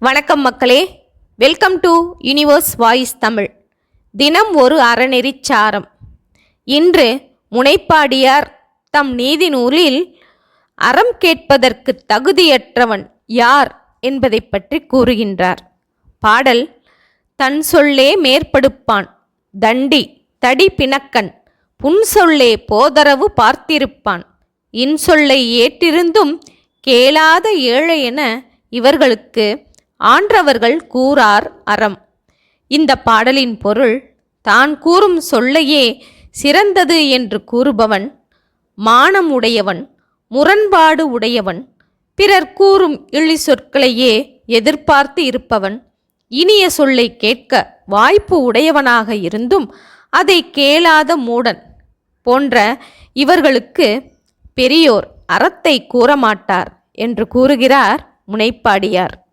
வணக்கம் மக்களே. Welcome to universe voice Tamil தினம் ஒரு அறநெறிச் சாரம். இன்று முனைப்பாடியார் தம் நீதி நூலில் அறம் கேட்பதற்கு தகுதியற்றவன் யார் என்பதை பற்றி கூறுகின்றார். பாடல் தன் சொல்லே மேற்படுப்பான் தண்டி தடி பிணக்கன் புன் சொல்லே போதரவு பார்த்திருப்பான் இன்சொல்லை ஏற்றிருந்தும் கேளாத ஏழை என இவர்களுக்கு ஆன்றவர்கள் கூறார் அறம். இந்த பாடலின் பொருள் தான் கூறும் சொல்லையே சிறந்தது என்று கூறுபவன் மானம் உடையவன் முரண்பாடு உடையவன் பிறர் கூறும் இழி சொற்களையே எதிர்பார்த்து இருப்பவன் இனிய சொல்லை கேட்க வாய்ப்பு உடையவனாக இருந்தும் அதை கேளாத மூடன் போன்ற இவர்களுக்கு பெரியோர் அறத்தை கூறமாட்டார் என்று கூறுகிறார் முனைப்பாடியார்.